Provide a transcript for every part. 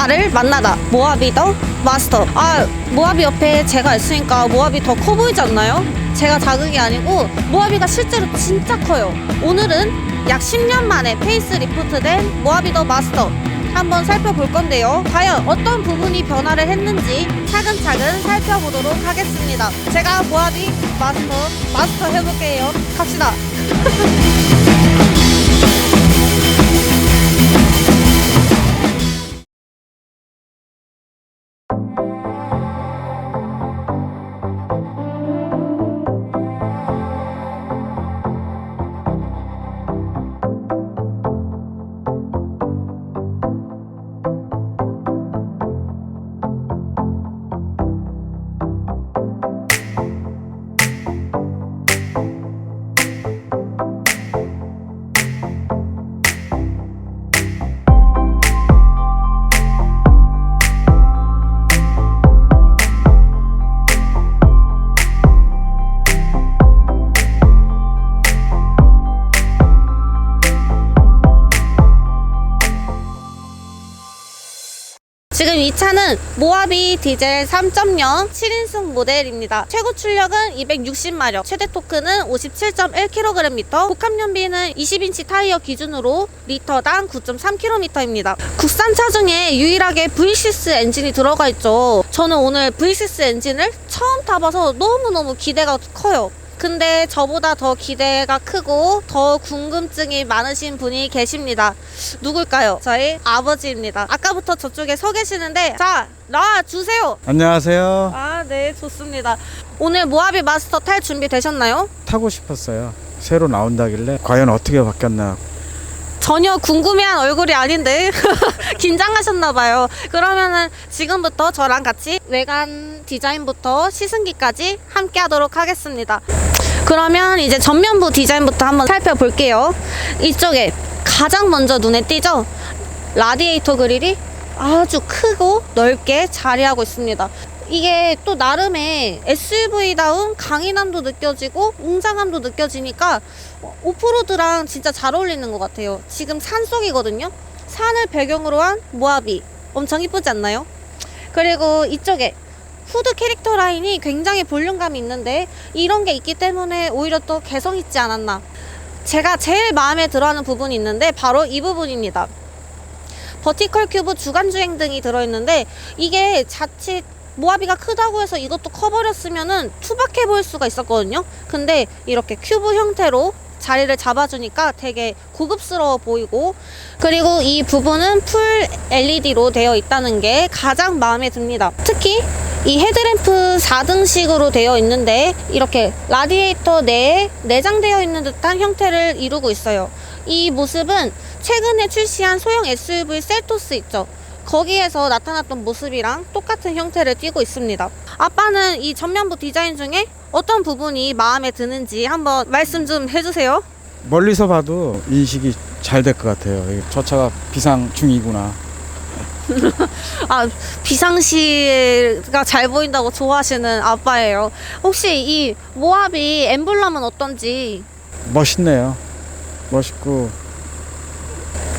나를 만나다 모하비 더 마스터. 아 모하비 옆에 제가 있으니까 모하비 더 커 보이지 않나요? 제가 게 아니고 모하비가 실제로 진짜 커요. 오늘은 약 10년 만에 페이스 리프트된 모하비 더 마스터 한번 살펴볼 건데요. 과연 어떤 부분이 변화를 했는지 차근차근 살펴보도록 하겠습니다. 제가 모하비 마스터 마스터 해볼게요. 갑시다 이 차는 모하비 디젤 3.0 7인승 모델입니다. 최고 출력은 260마력, 최대 토크는 57.1kgm, 복합 연비는 20인치 타이어 기준으로 리터당 9.3km입니다. 국산차 중에 유일하게 V6 엔진이 들어가 있죠. 저는 오늘 V6 엔진을 처음 타봐서 너무너무 기대가 커요. 근데 저보다 더 기대가 크고 더 궁금증이 많으신 분이 계십니다. 누굴까요? 저희 아버지입니다. 아까부터 저쪽에 서 계시는데 자 나와 주세요. 안녕하세요. 아 네 좋습니다. 오늘 모하비 마스터 탈 준비 되셨나요? 타고 싶었어요. 새로 나온다길래 과연 어떻게 바뀌었나. 전혀 궁금해한 얼굴이 아닌데 긴장하셨나봐요. 그러면은 지금부터 저랑 같이 외관 디자인부터 시승기까지 함께 하도록 하겠습니다. 그러면 이제 전면부 디자인부터 한번 살펴볼게요. 이쪽에 가장 먼저 눈에 띄죠? 라디에이터 그릴이 아주 크고 넓게 자리하고 있습니다. 이게 또 나름의 SUV다운 강인함도 느껴지고 웅장함도 느껴지니까 오프로드랑 진짜 잘 어울리는 것 같아요. 지금 산속이거든요. 산을 배경으로 한 모하비 엄청 이쁘지 않나요? 그리고 이쪽에 후드 캐릭터 라인이 굉장히 볼륨감이 있는데 이런 게 있기 때문에 오히려 또 개성 있지 않았나. 제가 제일 마음에 들어하는 부분이 있는데 바로 이 부분입니다. 버티컬 큐브 주간 주행 등이 들어있는데 이게 자칫 모하비가 크다고 해서 이것도 커버렸으면은 투박해 보일 수가 있었거든요. 근데 이렇게 큐브 형태로 자리를 잡아주니까 되게 고급스러워 보이고 그리고 이 부분은 풀 LED로 되어 있다는 게 가장 마음에 듭니다. 특히 이 헤드램프 4등식으로 되어 있는데 이렇게 라디에이터 내에 내장되어 있는 듯한 형태를 이루고 있어요. 이 모습은 최근에 출시한 소형 SUV 셀토스 있죠. 거기에서 나타났던 모습이랑 똑같은 형태를 띠고 있습니다. 아빠는 이 전면부 디자인 중에 어떤 부분이 마음에 드는지 한번 말씀 좀 해주세요. 멀리서 봐도 인식이 잘 될 것 같아요. 이저 차가 비상 중이구나. 아, 비상시가 잘 보인다고 좋아하시는 아빠예요. 혹시 이 모하비 엠블럼은 어떤지 멋있네요. 멋있고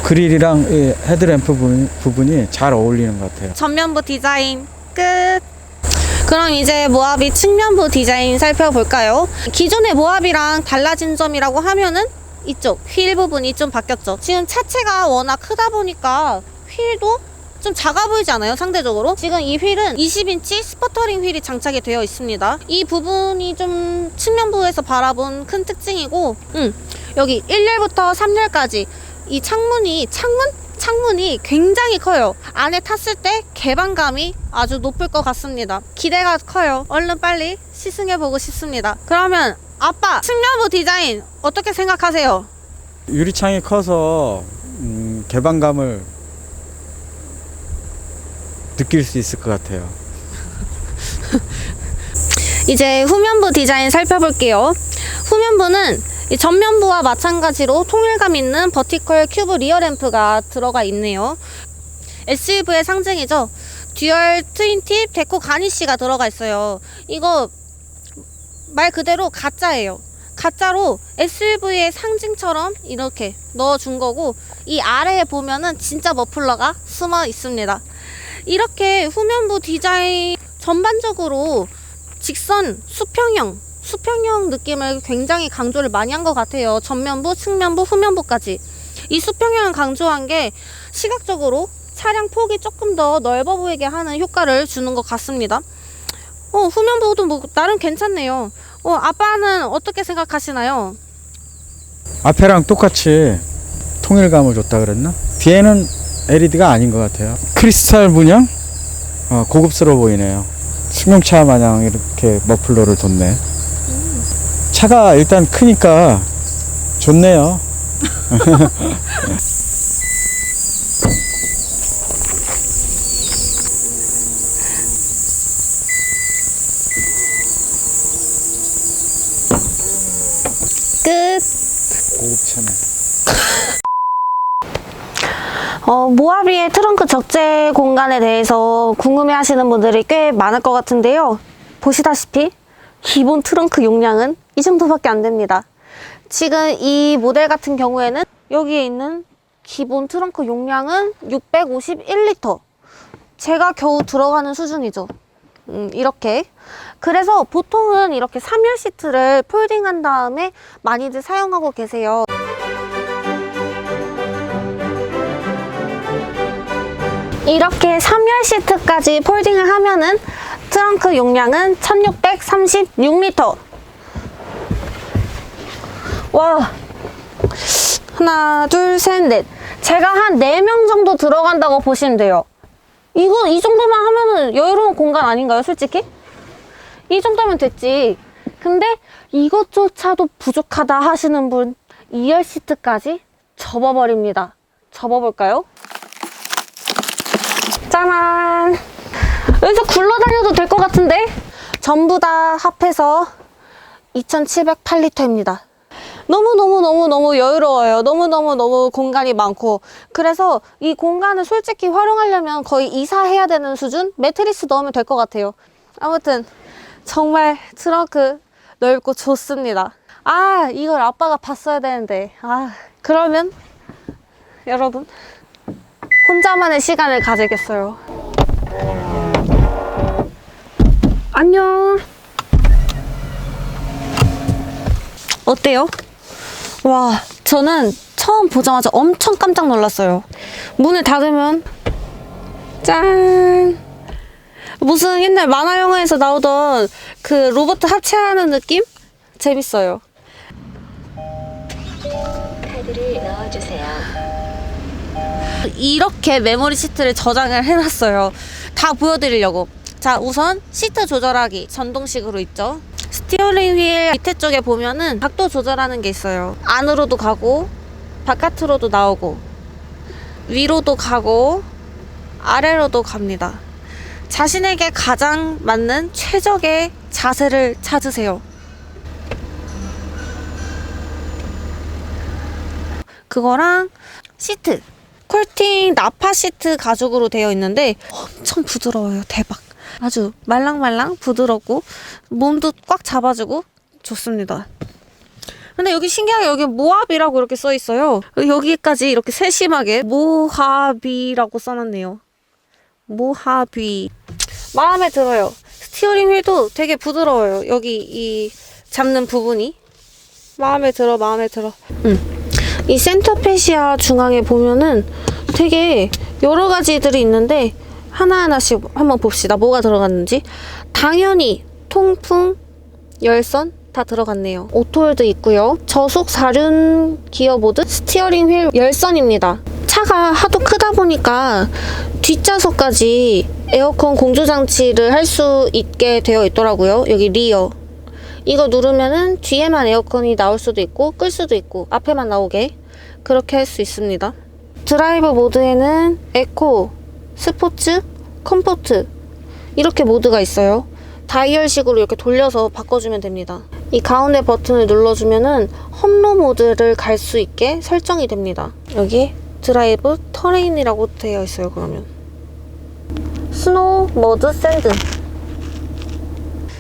그릴이랑 이 헤드램프 부분, 부분이 잘 어울리는 것 같아요. 전면부 디자인 끝. 그럼 이제 모하비 측면부 디자인 살펴볼까요? 기존의 모하비랑 달라진 점이라고 하면은 이쪽 휠 부분이 좀 바뀌었죠. 지금 차체가 워낙 크다 보니까 휠도 좀 작아 보이지 않아요? 상대적으로. 지금 이 휠은 20인치 스퍼터링 휠이 장착이 되어 있습니다. 이 부분이 좀 측면부에서 바라본 큰 특징이고, 음, 여기 1열부터 3열까지 이 창문이, 창문? 창문이 굉장히 커요. 안에 탔을 때 개방감이 아주 높을 것 같습니다. 기대가 커요. 얼른 빨리 시승해보고 싶습니다. 그러면 아빠, 측면부 디자인 어떻게 생각하세요? 유리창이 커서 음, 개방감을 느낄 수 있을 것 같아요. 이제 후면부 디자인 살펴볼게요. 후면부는 이 전면부와 마찬가지로 통일감 있는 버티컬 큐브 리어 램프가 들어가 있네요. SUV의 상징이죠. 듀얼 트윈팁 데코 가니쉬가 들어가 있어요. 이거 말 그대로 가짜예요. 가짜로 SUV의 상징처럼 이렇게 넣어준 거고 이 아래에 보면은 진짜 머플러가 숨어 있습니다. 이렇게 후면부 디자인 전반적으로 직선 수평형 수평형 느낌을 굉장히 강조를 많이 한 것 같아요. 전면부, 측면부, 후면부까지. 이 수평형을 강조한 게 시각적으로 차량 폭이 조금 더 넓어 보이게 하는 효과를 주는 것 같습니다. 어, 후면부도 뭐 나름 괜찮네요. 어, 아빠는 어떻게 생각하시나요? 앞에랑 똑같이 통일감을 줬다 그랬나? 뒤에는 LED가 아닌 것 같아요. 크리스탈 문양? 어, 고급스러워 보이네요. 승용차 마냥 이렇게 머플러를 뒀네. 차가 일단 크니까 좋네요. 끝. 고급차네. 어, 모하비의 트렁크 적재 공간에 대해서 궁금해 하시는 분들이 꽤 많을 것 같은데요. 보시다시피 기본 트렁크 용량은 이 정도밖에 안 됩니다. 지금 이 모델 같은 경우에는 여기에 있는 기본 트렁크 용량은 651리터. 제가 겨우 들어가는 수준이죠. 음, 이렇게. 그래서 보통은 이렇게 3열 시트를 폴딩한 다음에 많이들 사용하고 계세요. 이렇게 3열 시트까지 폴딩을 하면은 트렁크 용량은 1636리터. 와. 하나, 둘, 셋, 넷. 제가 한 4명 정도 들어간다고 보시면 돼요. 이거, 이 정도만 하면은 여유로운 공간 아닌가요, 솔직히? 이 정도면 됐지. 근데 이것조차도 부족하다 하시는 분 2열 시트까지 접어버립니다. 접어볼까요? 짜란! 여기서 굴러다녀도 될 것 같은데? 전부 다 합해서 2,708리터입니다. 너무너무너무너무 여유로워요. 너무너무너무 공간이 많고. 그래서 이 공간을 솔직히 활용하려면 거의 이사해야 되는 수준? 매트리스 넣으면 될 것 같아요. 아무튼, 정말 트렁크 넓고 좋습니다. 아, 이걸 아빠가 봤어야 되는데. 아, 그러면, 여러분. 혼자만의 시간을 가지겠어요. 안녕. 어때요? 와, 저는 처음 보자마자 엄청 깜짝 놀랐어요. 문을 닫으면 짠. 무슨 옛날 만화 영화에서 나오던 그 로봇 합체하는 느낌? 재밌어요. 이렇게 메모리 시트를 저장을 해놨어요. 다 보여드리려고. 자, 우선 시트 조절하기 전동식으로 있죠. 스티어링 휠 밑에 쪽에 보면은 각도 조절하는 게 있어요. 안으로도 가고, 바깥으로도 나오고, 위로도 가고, 아래로도 갑니다. 자신에게 가장 맞는 최적의 자세를 찾으세요. 그거랑 시트. 콜팅 나파 시트 가죽으로 되어 있는데 엄청 부드러워요. 대박. 아주 말랑말랑 부드럽고 몸도 꽉 잡아주고 좋습니다. 근데 여기 신기하게 여기 모합이라고 이렇게 써 있어요. 여기까지 이렇게 세심하게 모합이라고 써놨네요. 모합이 마음에 들어요. 스티어링 휠도 되게 부드러워요. 여기 이 잡는 부분이 마음에 들어 마음에 들어. 음. 이 센터페시아 중앙에 보면은 되게 여러 가지들이 있는데 하나하나씩 한번 봅시다. 뭐가 들어갔는지. 당연히 통풍, 열선 다 들어갔네요. 오토홀드 있고요. 저속 사륜 기어보드, 스티어링 휠 열선입니다. 차가 하도 크다 보니까 뒷좌석까지 에어컨 공조 장치를 할 수 있게 되어 있더라고요. 여기 리어. 이거 누르면은 뒤에만 에어컨이 나올 수도 있고 끌 수도 있고 앞에만 나오게 그렇게 할 수 있습니다. 드라이브 모드에는 에코, 스포츠, 컴포트 이렇게 모드가 있어요. 다이얼식으로 이렇게 돌려서 바꿔주면 됩니다. 이 가운데 버튼을 눌러주면은 험로 모드를 갈 수 있게 설정이 됩니다. 여기 드라이브 터레인이라고 되어 있어요. 그러면 스노우, 머드, 샌드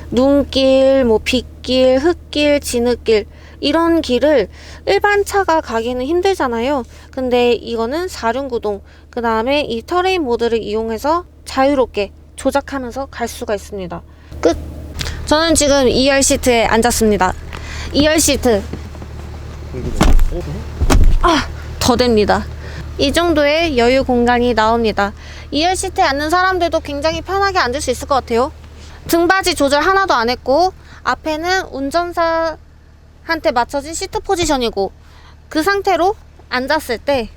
눈길, 뭐 빗길, 흙길, 진흙길 이런 길을 일반 차가 가기는 힘들잖아요. 근데 이거는 사륜구동, 그 다음에 이 터레인 모드를 이용해서 자유롭게 조작하면서 갈 수가 있습니다. 끝. 저는 지금 2열 시트에 앉았습니다. 2열 시트. 아, 더 됩니다. 이 정도의 여유 공간이 나옵니다. 2열 시트에 앉는 사람들도 굉장히 편하게 앉을 수 있을 것 같아요. 등받이 조절 하나도 안 했고 앞에는 운전사한테 맞춰진 시트 포지션이고 그 상태로 앉았을 때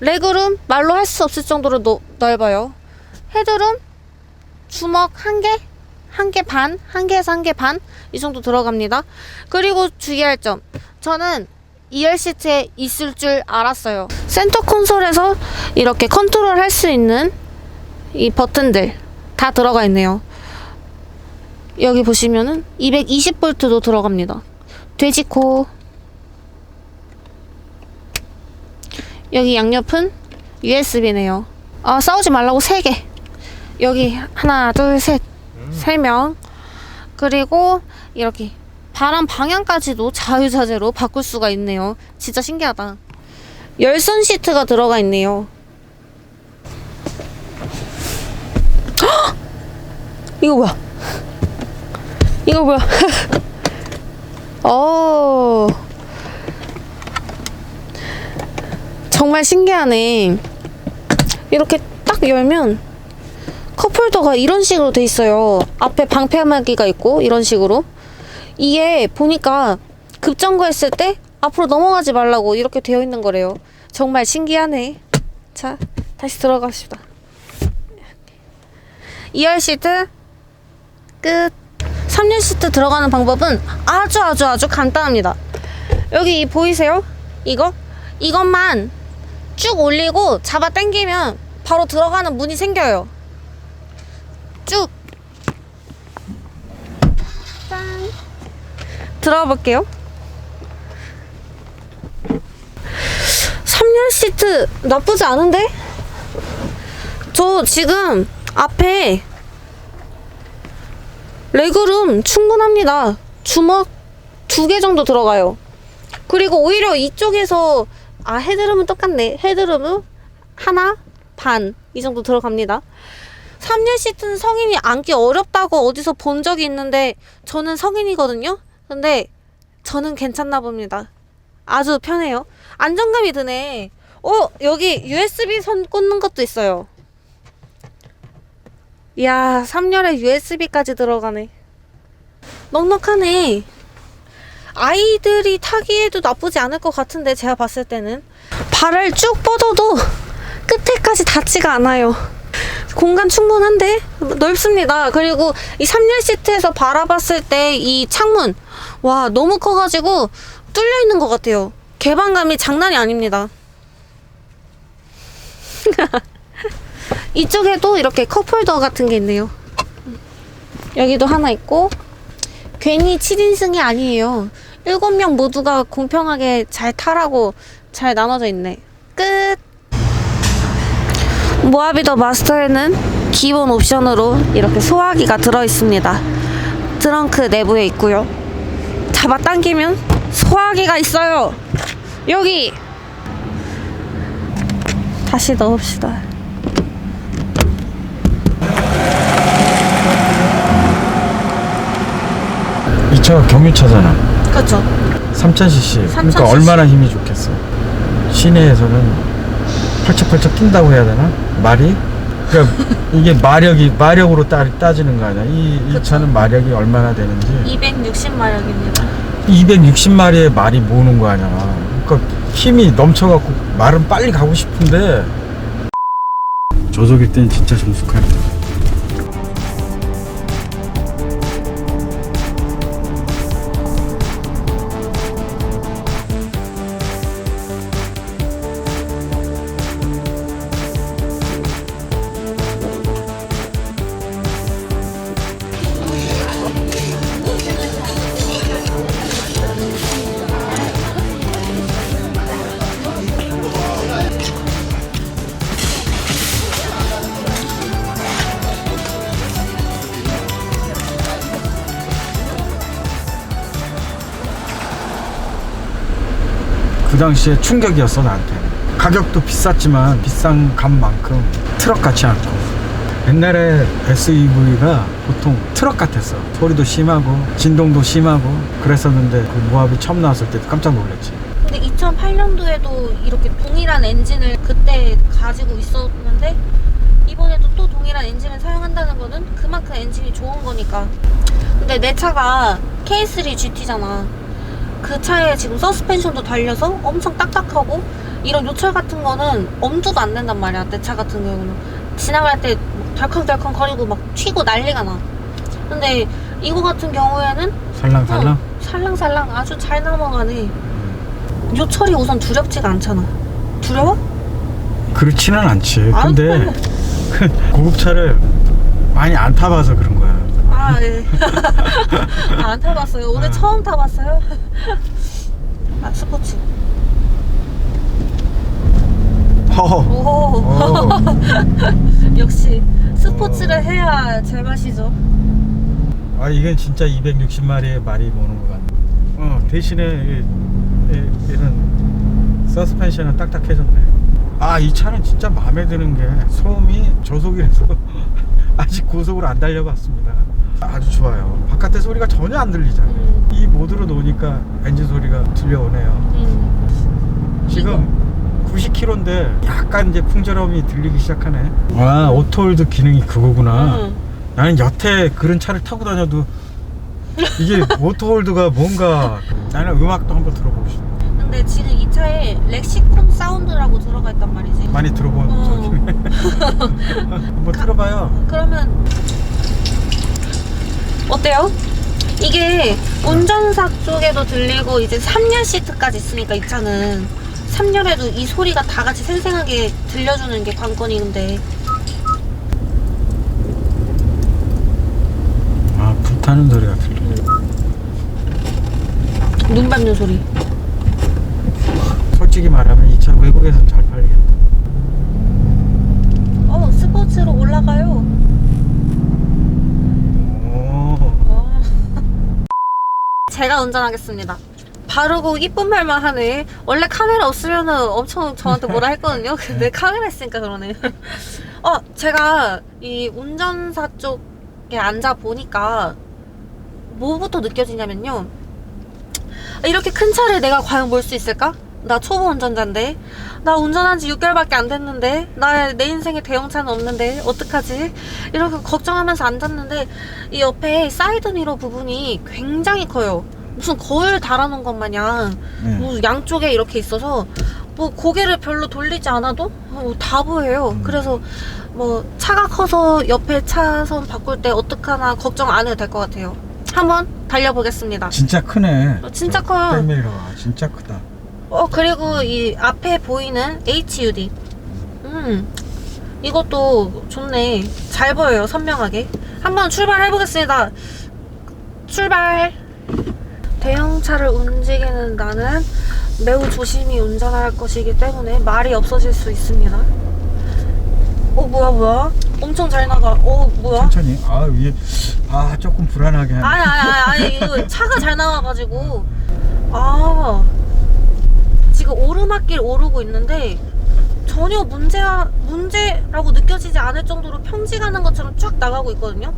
레그룸 말로 할 수 없을 정도로 노- 넓어요. 헤드룸 주먹 한 개, 한 개 반, 한 개에서 한 개 반 이 정도 들어갑니다. 그리고 주의할 점, 저는 2열 시트에 있을 줄 알았어요. 센터 콘솔에서 이렇게 컨트롤 할 수 있는 이 버튼들 다 들어가 있네요. 여기 보시면은 220V도 들어갑니다. 돼지코 여기 양옆은 USB네요. 아 싸우지 말라고 세 개. 여기 하나 둘셋세 명. 그리고 이렇게 바람 방향까지도 자유자재로 바꿀 수가 있네요. 진짜 신기하다. 열선 시트가 들어가 있네요. 헉! 이거 뭐야? 이거 뭐야? 어. 정말 신기하네. 이렇게 딱 열면 컵홀더가 이런 식으로 돼 있어요. 앞에 방패막이가 있고 이런 식으로. 이게 보니까 급정거했을 때 앞으로 넘어가지 말라고 이렇게 되어 있는 거래요. 정말 신기하네. 자, 다시 들어갑시다. 2열 시트 끝. 3열 시트 들어가는 방법은 아주 아주 아주 간단합니다. 여기 이 보이세요? 이거? 이것만 쭉 올리고 잡아 당기면 바로 들어가는 문이 생겨요. 쭉. 짠. 들어가 볼게요. 3열 시트 나쁘지 않은데? 저 지금 앞에 레그룸 충분합니다. 주먹 두 개 정도 들어가요. 그리고 오히려 이쪽에서 아 헤드룸은 똑같네. 헤드룸은 하나 반 이 정도 들어갑니다. 3열 시트는 성인이 앉기 어렵다고 어디서 본 적이 있는데 저는 성인이거든요. 근데 저는 괜찮나 봅니다. 아주 편해요. 안정감이 드네. 어, 여기 USB 선 꽂는 것도 있어요. 이야, 3열에 USB까지 들어가네. 넉넉하네. 아이들이 타기에도 나쁘지 않을 것 같은데, 제가 봤을 때는. 발을 쭉 뻗어도 끝에까지 닿지가 않아요. 공간 충분한데? 넓습니다. 그리고 이 3열 시트에서 바라봤을 때 이 창문, 와, 너무 커가지고 뚫려 있는 것 같아요. 개방감이 장난이 아닙니다. 이쪽에도 이렇게 컵홀더 같은 게 있네요. 여기도 하나 있고, 괜히 7인승이 아니에요. 7명 모두가 공평하게 잘 타라고 잘 나눠져 있네. 끝! 모하비더 마스터에는 기본 옵션으로 이렇게 소화기가 들어있습니다. 트렁크 내부에 있고요. 잡아당기면 소화기가 있어요. 여기! 다시 넣읍시다. 이 차가 경유차잖아. 그렇죠. 3000cc. 그러니까 3000cc. 얼마나 힘이 좋겠어. 시내에서는 펄쩍펄쩍 뛴다고 해야 되나? 말이? 그러니까 이게 마력이 마력으로 따, 따지는 거 아니야. 이, 이 차는 마력이 얼마나 되는지 260마력입니다. 260마리의 말이 모으는 거 아니야. 그러니까 힘이 넘쳐갖고 말은 빨리 가고 싶은데 저속일 때는 진짜 정숙할 때. 당시에 충격이었어 나한테 가격도 비쌌지만 비싼 값만큼 트럭 같지 않고 옛날에 SUV가 보통 트럭 같았어. 소리도 심하고 진동도 심하고 그랬었는데 그 모합이 처음 나왔을 때 깜짝 놀랐지. 근데 2008년도에도 이렇게 동일한 엔진을 그때 가지고 있었는데 이번에도 또 동일한 엔진을 사용한다는 거는 그만큼 엔진이 좋은 거니까. 근데 내 차가 K3 GT잖아. 그 차에 지금 서스펜션도 달려서 엄청 딱딱하고 이런 요철 같은 거는 엄두도 안 낸단 말이야. 내 차 같은 경우는 지나갈 때 덜컹덜컹 거리고 막 튀고 난리가 나. 근데 이거 같은 경우에는 살랑살랑. 어, 살랑살랑 아주 잘 넘어가네. 요철이 우선 두렵지가 않잖아. 두려워? 그렇지는 않지. 안 근데 고급차를 많이 안 타봐서 그런 거야. 아, 예. 아, 안 타봤어요. 오늘 아. 처음 타봤어요. 아, 스포츠. 허허. 오. 어. 역시 스포츠를 해야 제맛이죠. 아 이건 진짜 260마리의 말이 모는 것 같네. 어 대신에 이- 이- 얘는 서스펜션은 딱딱해졌네. 아 이 차는 진짜 마음에 드는 게 소음이 저속이라서 아직 고속으로 안 달려봤습니다. 아주 좋아요. 바깥에 소리가 전혀 안 들리잖아. 음. 이 모드로 놓으니까 엔진 소리가 들려오네요. 음. 지금 90km인데 약간 이제 풍절음이 들리기 시작하네. 와 오토홀드 기능이 그거구나. 음. 나는 여태 그런 차를 타고 다녀도 이게 오토홀드가 뭔가 나는 음악도 한번 들어보고 싶어 근데 지금 이 차에 렉시콘 사운드라고 들어가 있단 말이지. 많이 들어본 어. 소리네 한번 들어봐요 그러면 어때요? 이게 운전사 쪽에도 들리고 이제 3열 시트까지 있으니까 이 차는 3열에도 이 소리가 다 같이 생생하게 들려주는 게 관건인데. 아 불타는 소리가 들려 눈 밟는 소리. 솔직히 말하면 이 차 외국에선 잘 팔리겠다. 어 스포츠로 올라가요 오. 어. 제가 운전하겠습니다. 바르고 이쁜 말만 하네. 원래 카메라 없으면은 엄청 저한테 뭐라 했거든요. 근데 카메라 있으니까 그러네 어 제가 이 운전사 쪽에 앉아 보니까 뭐부터 느껴지냐면요. 이렇게 큰 차를 내가 과연 몰 수 있을까? 나 초보 운전자인데 나 운전한 지 6개월밖에 안 됐는데 나 내 인생에 대형차는 없는데 어떡하지? 이렇게 걱정하면서 앉았는데 이 옆에 사이드 미러 부분이 굉장히 커요 무슨 거울 달아놓은 것 마냥 네. 뭐 양쪽에 이렇게 있어서 뭐 고개를 별로 돌리지 않아도 어, 다 보여요. 음. 그래서 뭐 차가 커서 옆에 차선 바꿀 때 어떡하나 걱정 안 해도 될 것 같아요. 한번 달려보겠습니다. 진짜 크네 어, 진짜 저 커요. 백미러가 진짜 크다 어 그리고 이 앞에 보이는 HUD 음 이것도 좋네. 잘 보여요 선명하게. 한번 출발해 보겠습니다. 출발. 대형차를 움직이는 나는 매우 조심히 운전할 것이기 때문에 말이 없어질 수 있습니다. 어 뭐야 뭐야? 엄청 잘 나가. 어 뭐야? 천천히. 아 위에. 아 조금 불안하게 하네. 아니 아니 아니 아니 이거 차가 잘 나와가지고. 아 지금 오르막길 오르고 있는데 전혀 문제야 문제라고 느껴지지 않을 정도로 평지 가는 것처럼 쫙 나가고 있거든요.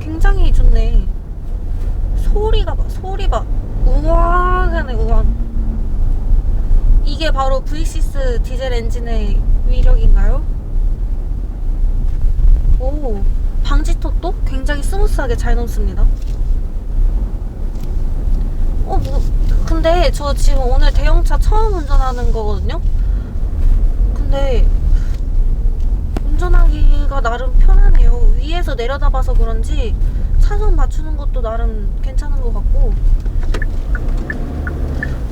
굉장히 좋네. 소리가 봐 소리 봐 우왕 하네 우왕. 이게 바로 V6 디젤 엔진의 위력인가요? 오 방지턱도 굉장히 스무스하게 잘 넘습니다. 어, 뭐, 근데 저 지금 오늘 대형차 처음 운전하는 거거든요? 근데 운전하기가 나름 편하네요. 위에서 내려다봐서 그런지 차선 맞추는 것도 나름 괜찮은 것 같고.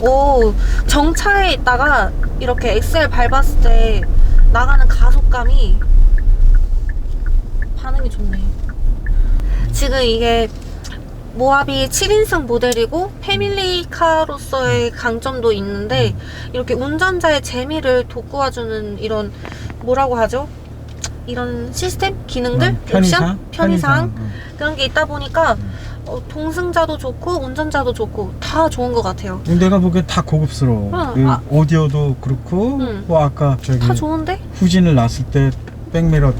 오, 정차에 있다가 이렇게 엑셀 밟았을 때 나가는 가속감이 반응이 좋네. 지금 이게 모하비 7인승 모델이고 패밀리카로서의 강점도 있는데 이렇게 운전자의 재미를 돋구어주는 이런 뭐라고 하죠? 이런 시스템? 기능들? 음, 편의상 옵션? 편의상? 응. 그런 게 있다 보니까 어, 동승자도 좋고 운전자도 좋고 다 좋은 것 같아요. 내가 보기엔 다 고급스러워. 응, 그 아. 오디오도 그렇고, 응. 뭐 아까 저기 다 좋은데? 후진을 놨을 때 백미러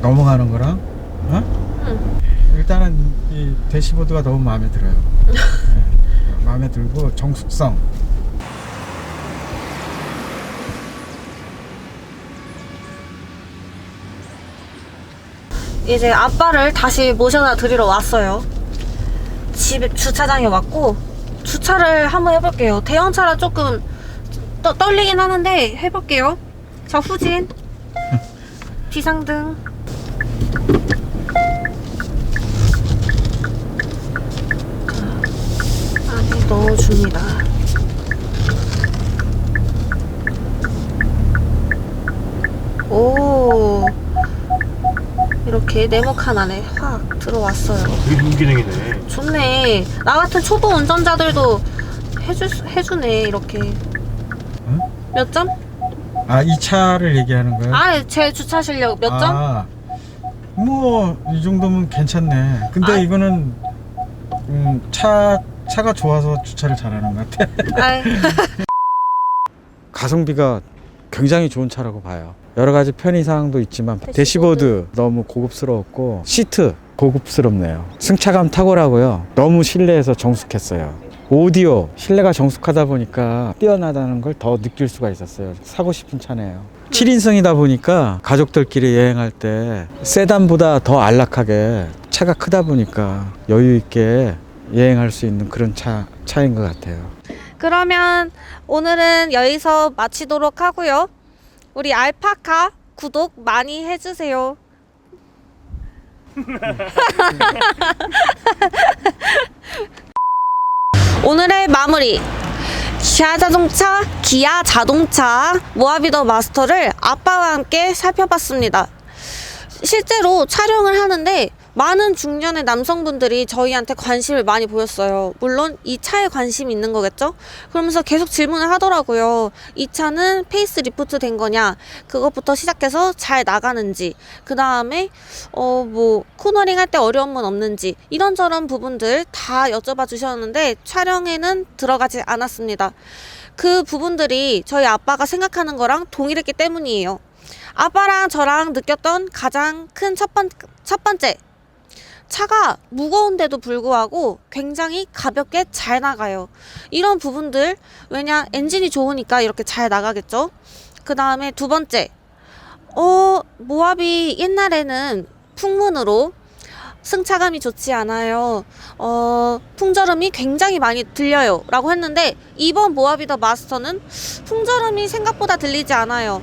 넘어가는 거랑 어? 일단은 이 대시보드가 너무 마음에 들어요. 네. 마음에 들고 정숙성. 이제 아빠를 다시 모셔다 드리러 왔어요. 집에 주차장에 왔고 주차를 한번 해볼게요. 대형차라 조금 떠, 떨리긴 하는데 해볼게요. 자 후진, 비상등. 넣어줍니다. 오. 이렇게 네모칸 안에 확 들어왔어요. 되게 좋은 기능이네. 좋네. 나 같은 초보 운전자들도 해주, 해주네, 이렇게. 응? 몇 점? 아 이 차를 얘기하는 거예요? 아, 제 주차 실력 몇 점? 아, 뭐 이 정도면 괜찮네. 근데 아. 이거는 음, 차 차가 좋아서 주차를 잘하는 것 같아. 아이, 가성비가 굉장히 좋은 차라고 봐요. 여러 가지 편의 사항도 있지만 대시보드. 대시보드 너무 고급스러웠고 시트 고급스럽네요. 승차감 탁월하고요. 너무 실내에서 정숙했어요. 오디오 실내가 정숙하다 보니까 뛰어나다는 걸 더 느낄 수가 있었어요. 사고 싶은 차네요. 7인승이다 보니까 가족들끼리 여행할 때 세단보다 더 안락하게 차가 크다 보니까 여유 있게 여행할 수 있는 그런 차 차인 것 같아요. 그러면 오늘은 여기서 마치도록 하고요. 우리 알파카 구독 많이 해주세요. 오늘의 마무리. 기아 자동차, 기아 자동차 모하비더 마스터를 아빠와 함께 살펴봤습니다. 실제로 촬영을 하는데 많은 중년의 남성분들이 저희한테 관심을 많이 보였어요. 물론 이 차에 관심이 있는 거겠죠? 그러면서 계속 질문을 하더라고요. 이 차는 페이스 리프트 된 거냐? 그것부터 시작해서 잘 나가는지, 그 다음에, 어, 뭐, 코너링 할 때 어려움은 없는지, 이런저런 부분들 다 여쭤봐 주셨는데 촬영에는 들어가지 않았습니다. 그 부분들이 저희 아빠가 생각하는 거랑 동일했기 때문이에요. 아빠랑 저랑 느꼈던 가장 큰 첫 번, 첫 번째. 차가 무거운데도 불구하고 굉장히 가볍게 잘 나가요. 이런 부분들, 왜냐, 엔진이 좋으니까 이렇게 잘 나가겠죠? 그 다음에 두 번째. 어, 모압이 옛날에는 풍문으로 승차감이 좋지 않아요. 어, 풍절음이 굉장히 많이 들려요. 라고 했는데, 이번 모하비더 마스터는 풍절음이 생각보다 들리지 않아요.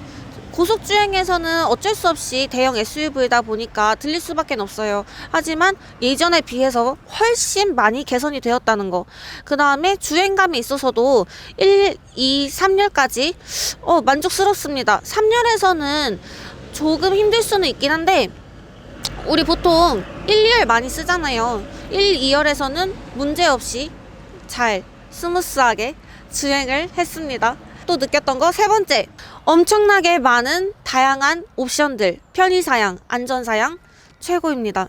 고속주행에서는 어쩔 수 없이 대형 SUV다 보니까 들릴 수밖에 없어요. 하지만 예전에 비해서 훨씬 많이 개선이 되었다는 거. 그 다음에 주행감에 있어서도 1, 2, 3열까지 어, 만족스럽습니다. 3열에서는 조금 힘들 수는 있긴 한데, 우리 보통 1, 2열 많이 쓰잖아요. 1, 2열에서는 문제없이 잘 스무스하게 주행을 했습니다. 또 느꼈던 거 세 번째. 엄청나게 많은 다양한 옵션들, 편의사양, 안전사양 최고입니다.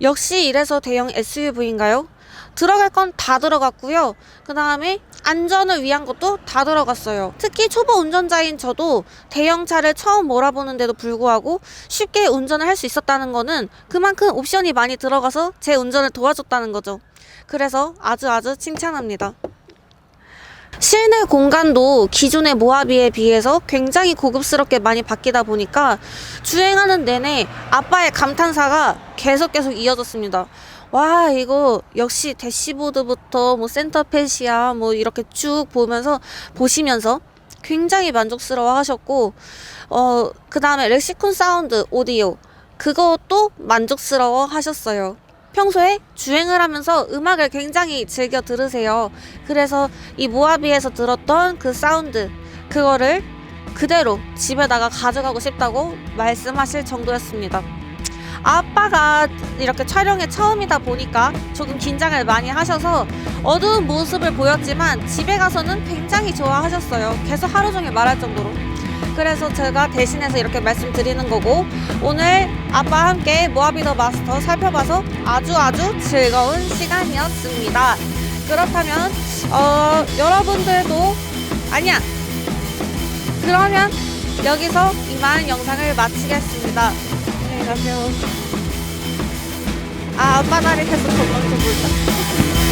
역시 이래서 대형 SUV인가요? 들어갈 건 다 들어갔고요. 그 다음에 안전을 위한 것도 다 들어갔어요. 특히 초보 운전자인 저도 대형차를 처음 몰아보는데도 불구하고 쉽게 운전을 할 수 있었다는 거는 그만큼 옵션이 많이 들어가서 제 운전을 도와줬다는 거죠. 그래서 아주 아주 칭찬합니다. 실내 공간도 기존의 모하비에 비해서 굉장히 고급스럽게 많이 바뀌다 보니까 주행하는 내내 아빠의 감탄사가 계속 계속 이어졌습니다. 와 이거 역시 대시보드부터 뭐 센터펫이야 뭐 이렇게 쭉 보면서 보시면서 굉장히 만족스러워 하셨고 어 그 다음에 렉시콘 사운드 오디오 그것도 만족스러워 하셨어요. 평소에 주행을 하면서 음악을 굉장히 즐겨 들으세요. 그래서 이 모하비에서 들었던 그 사운드 그거를 그대로 집에다가 가져가고 싶다고 말씀하실 정도였습니다. 아빠가 이렇게 촬영에 처음이다 보니까 조금 긴장을 많이 하셔서 어두운 모습을 보였지만 집에 가서는 굉장히 좋아하셨어요. 계속 하루 종일 말할 정도로. 그래서 제가 대신해서 이렇게 말씀드리는 거고 오늘 아빠와 함께 모하비더 마스터 살펴봐서 아주 아주 즐거운 시간이었습니다. 그렇다면 어, 여러분들도 아니야. 그러면 여기서 이만 영상을 마치겠습니다. 안녕히 가세요. 아, 앞바다리 계속 건강 좀 볼다.